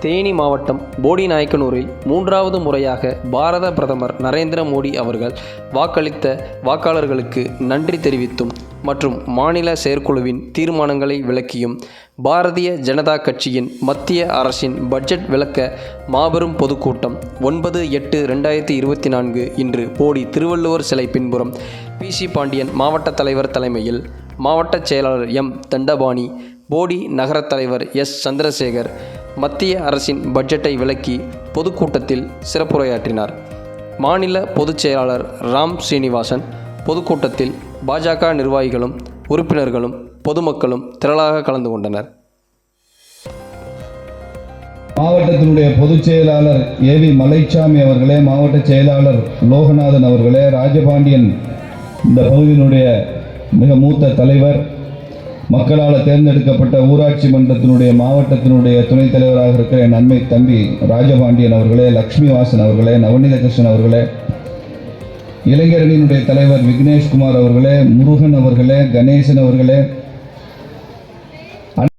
தேனி மாவட்டம் போடிநாயக்கனூரில் மூன்றாவது முறையாக பாரத பிரதமர் நரேந்திர மோடி அவர்கள் வாக்களித்த வாக்காளர்களுக்கு நன்றி தெரிவித்தும் மற்றும் மாநில செயற்குழுவின் தீர்மானங்களை விளக்கியும் பாரதிய ஜனதா கட்சியின் மத்திய அரசின் பட்ஜெட் விளக்க மாபெரும் பொதுக்கூட்டம் ஒன்பது எட்டு ரெண்டாயிரத்தி இருபத்தி நான்கு இன்று போடி திருவள்ளுவர் சிலை பின்புறம் பிசி பாண்டியன் மாவட்ட தலைவர் தலைமையில் மாவட்ட செயலாளர் எம் தண்டபாணி போடி நகரத் தலைவர் எஸ் சந்திரசேகர் மத்திய அரசின் பட்ஜெட்டை விளக்கி பொதுக்கூட்டத்தில் சிறப்புரையாற்றினார். மாநில பொதுச் செயலாளர் ராம் ஸ்ரீனிவாசன் பொதுக்கூட்டத்தில் பாஜக நிர்வாகிகளும் உறுப்பினர்களும் பொதுமக்களும் திரளாக கலந்து கொண்டனர். மாவட்டத்தினுடைய பொதுச் செயலாளர் ஏ வி மலைச்சாமி அவர்களே மாவட்ட செயலாளர் லோகநாதன் அவர்களே ராஜபாண்டியன் இந்த பகுதியினுடைய மிக மூத்த தலைவர் மக்களால் தேர்ந்தெடுக்கப்பட்ட ஊராட்சி மன்றத்தினுடைய மாவட்டத்தினுடைய துணைத் தலைவராக இருக்கிற என் அண்மை தம்பி ராஜபாண்டியன் அவர்களே லக்ஷ்மி வாசன் அவர்களே நவநீத கிருஷ்ணன் அவர்களே இளைஞரணியினுடைய தலைவர் விக்னேஷ்குமார் அவர்களே முருகன் அவர்களே கணேசன் அவர்களே